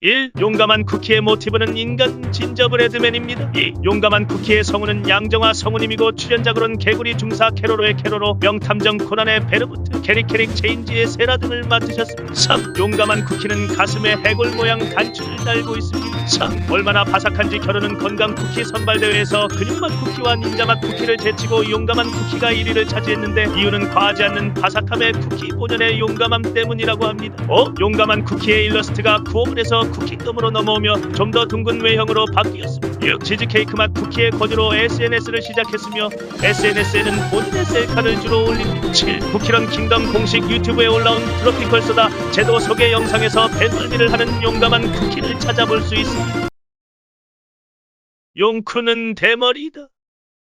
1. 용감한 쿠키의 모티브는 인간 진저브레드맨입니다. 2. 용감한 쿠키의 성우는 양정화 성우님이고 출연작으로는 개구리 중사 캐로로의 캐로로 명탐정 코난의 베르부트 캐릭캐릭 체인지의 세라 등을 맡으셨습니다. 3. 용감한 쿠키는 가슴에 해골 모양 단추를 달고 있습니다. 4. 얼마나 바삭한지 겨루는 건강 쿠키 선발대회에서 근육맛 쿠키와 닌자맛 쿠키를 제치고 용감한 쿠키가 1위를 차지했는데 이유는 과하지 않는 바삭함의 쿠키 본연의 용감함 때문이라고 합니다. 어? 용감한 쿠키의 일러스트가 구호물에서 쿠키감으로 넘어오며 좀 더 둥근 외형으로 바뀌었습니다. 6. 치즈케이크 맛 쿠키의 권유로 SNS를 시작했으며 SNS에는 본인의 셀카를 주로 올립니다. 7. 쿠키런 킹덤 공식 유튜브에 올라온 트로피컬 소다 제도 소개 영상에서 배멀미를 하는 용감한 쿠키를 찾아볼 수 있습니다. 용쿠는 대머리다.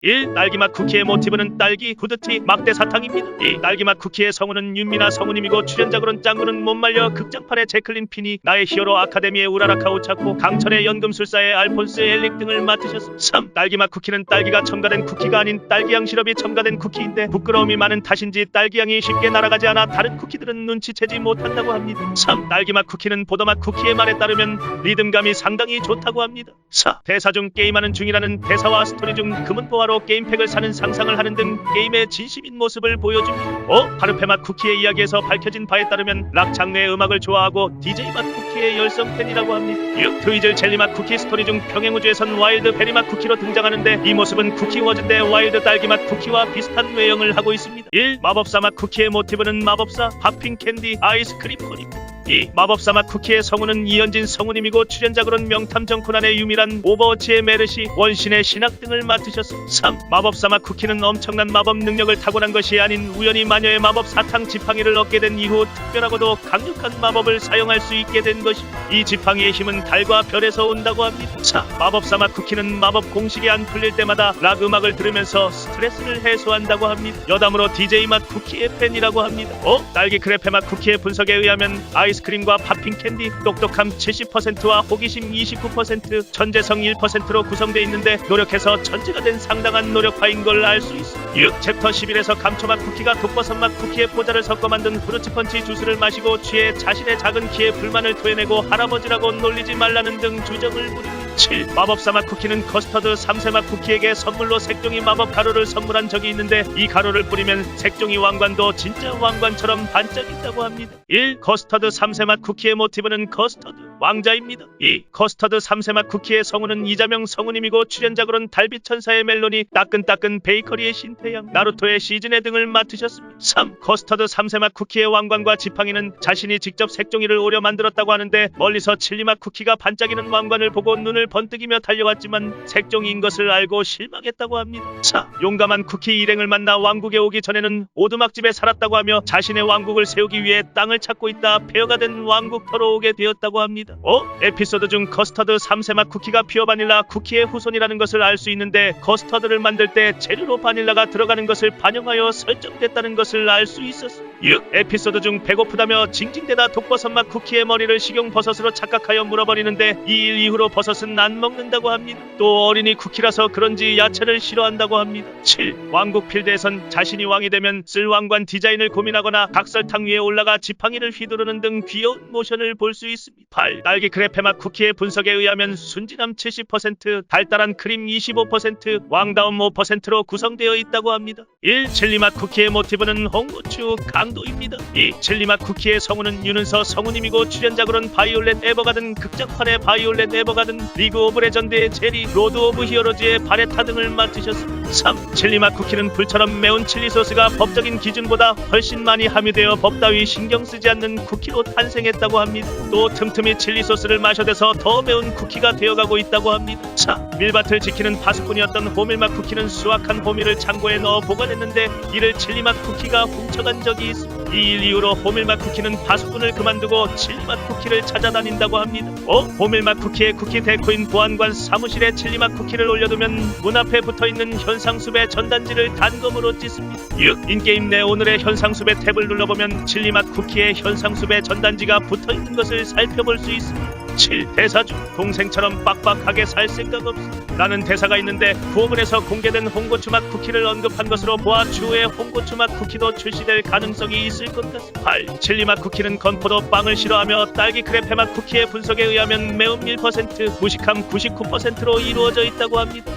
1. 딸기맛 쿠키의 모티브는 딸기, 후드티, 막대 사탕입니다. 2. 딸기맛 쿠키의 성우는 윤미나 성우님이고 출연작으로는 짱구는 못 말려 극장판의 제클린 피니, 나의 히어로 아카데미의 우라라카 오차코, 강철의 연금술사의 알폰스 엘릭 등을 맡으셨습니다. 3. 딸기맛 쿠키는 딸기가 첨가된 쿠키가 아닌 딸기향 시럽이 첨가된 쿠키인데 부끄러움이 많은 탓인지 딸기향이 쉽게 날아가지 않아 다른 쿠키들은 눈치채지 못한다고 합니다. 3. 딸기맛 쿠키는 보더맛 쿠키의 말에 따르면 리듬감이 상당히 좋다고 합니다. 4. 대사 중 게임하는 중이라는 대사와 스토리 중 금은보화로 게임팩을 사는 상상을 하는 등 게임의 진심인 모습을 보여줍니다. 어? 파르페맛 쿠키의 이야기에서 밝혀진 바에 따르면 락 장르의 음악을 좋아하고 DJ맛 쿠키의 열성 팬이라고 합니다. 6. 트위즐 젤리맛 쿠키 스토리 중 평행우주에선 와일드 베리맛 쿠키로 등장하는데 이 모습은 쿠키 워즈인데 와일드 딸기맛 쿠키와 비슷한 외형을 하고 있습니다. 1. 마법사 맛 쿠키의 모티브는 마법사, 팝핑 캔디, 아이스크림 코니 고 2. 마법사 맛 쿠키의 성우는 이현진 성우님이고 출연작으로는 명탐정 코난의 유미란 오버워치의 메르시 원신의 신학 등을 맡으셨습니다. 3. 마법사 맛 쿠키는 엄청난 마법 능력을 타고난 것이 아닌 우연히 마녀의 마법 사탕 지팡이를 얻게 된 이후 특별하고도 강력한 마법을 사용할 수 있게 된 것입니다. 이 지팡이의 힘은 달과 별에서 온다고 합니다. 4. 마법사 맛 쿠키는 마법 공식이 안 풀릴 때마다 락 음악을 들으면서 스트레스를 해소한다고 합니다. 여담으로 DJ 맛 쿠키의 팬이라고 합니다. 어? 딸기 크레페 맛 쿠키의 분석에 의하면 아이 스크림과 팝핑 캔디, 똑똑함 70%와 호기심 29%, 천재성 1%로 구성되어 있는데 노력해서 천재가 된 상당한 노력파인 걸 알 수 있습니다. 6. 챕터 11에서 감초맛 쿠키가 독버섯 맛 쿠키의 포자를 섞어 만든 후르츠펀치 주스를 마시고 취해 자신의 작은 키에 불만을 토해내고 할아버지라고 놀리지 말라는 등 주정을 부립니다. 7. 마법사 맛 쿠키는 커스터드 3세 맛 쿠키에게 선물로 색종이 마법 가루를 선물한 적이 있는데 이 가루를 뿌리면 색종이 왕관도 진짜 왕관처럼 반짝인다고 합니다. 1. 커스터드 3세 맛 쿠키의 모티브는 커스터드 왕자입니다. 2. 커스터드 3세 맛 쿠키의 성우는 이자명 성우님이고 출연작으로는 달빛 천사의 멜로니, 따끈따끈 베이커리의 신태양, 나루토의 시즌의 등을 맡으셨습니다. 3. 커스터드 3세 맛 쿠키의 왕관과 지팡이는 자신이 직접 색종이를 오려 만들었다고 하는데 멀리서 칠리 맛 쿠키가 반짝이는 왕관을 보고 눈을 번뜩이며 달려왔지만 색종이인 것을 알고 실망했다고 합니다. 4. 용감한 쿠키 일행을 만나 왕국에 오기 전에는 오두막집에 살았다고 하며 자신의 왕국을 세우기 위해 땅을 찾고 있다 폐허가 된 왕국터로 오게 되었다고 합니다. 어? 에피소드 중 커스터드 3세 맛 쿠키가 피어 바닐라 쿠키의 후손이라는 것을 알 수 있는데 커스터드를 만들 때 재료로 바닐라가 들어가는 것을 반영하여 설정됐다는 것을 알 수 있었습니다. 6. 에피소드 중 배고프다며 징징대다 독버섯 맛 쿠키의 머리를 식용버섯으로 착각하여 물어버리는데 이 일 이후로 버섯은 안 먹는다고 합니다. 또 어린이 쿠키라서 그런지 야채를 싫어한다고 합니다. 7. 왕국 필드에선 자신이 왕이 되면 쓸 왕관 디자인을 고민하거나 각설탕 위에 올라가 지팡이를 휘두르는 등 귀여운 모션을 볼 수 있습니다. 8. 딸기 크레페 맛 쿠키의 분석에 의하면 순진함 70%, 달달한 크림 25%, 왕다움 5%로 구성되어 있다고 합니다. 1. 칠리 맛 쿠키의 모티브는 홍고추 강 도입니다. 2. 칠리 맛 쿠키의 성우는 윤은서 성우님이고 출연작으로는 바이올렛 에버가든 극장판의 바이올렛 에버가든 리그 오브 레전드의 제리, 로드 오브 히어로즈의 바레타 등을 맡으셨습니다. 3. 칠리 맛 쿠키는 불처럼 매운 칠리 소스가 법적인 기준보다 훨씬 많이 함유되어 법 따위 신경 쓰지 않는 쿠키로 탄생했다고 합니다. 또 틈틈이 칠리 소스를 마셔대서 더 매운 쿠키가 되어가고 있다고 합니다. 4. 밀밭을 지키는 파수꾼이었던 호밀맛 쿠키는 수확한 호밀을 창고에 넣어 보관했는데 이를 칠리맛 쿠키가 훔쳐간 적이 있습니다. 이 일 이후로 호밀맛 쿠키는 파수꾼을 그만두고 칠리맛 쿠키를 찾아다닌다고 합니다. 어? 호밀맛 쿠키의 쿠키 데코인 보안관 사무실에 칠리맛 쿠키를 올려두면 문 앞에 붙어있는 현상숲의 전단지를 단검으로 찢습니다. 6. 인게임 내 오늘의 현상숲의 탭을 눌러보면 칠리맛 쿠키의 현상숲의 전단지가 붙어있는 것을 살펴볼 수 있습니다. 7. 대사 중 동생처럼 빡빡하게 살 생각 없어 라는 대사가 있는데 부업은에서 공개된 홍고추 맛 쿠키를 언급한 것으로 보아 추후에 홍고추 맛 쿠키도 출시될 가능성이 있을 것 같습니다. 8. 칠리 맛 쿠키는 건포도 빵을 싫어하며 딸기 크레페 맛 쿠키의 분석에 의하면 매움 1%, 무식함 99%로 이루어져 있다고 합니다.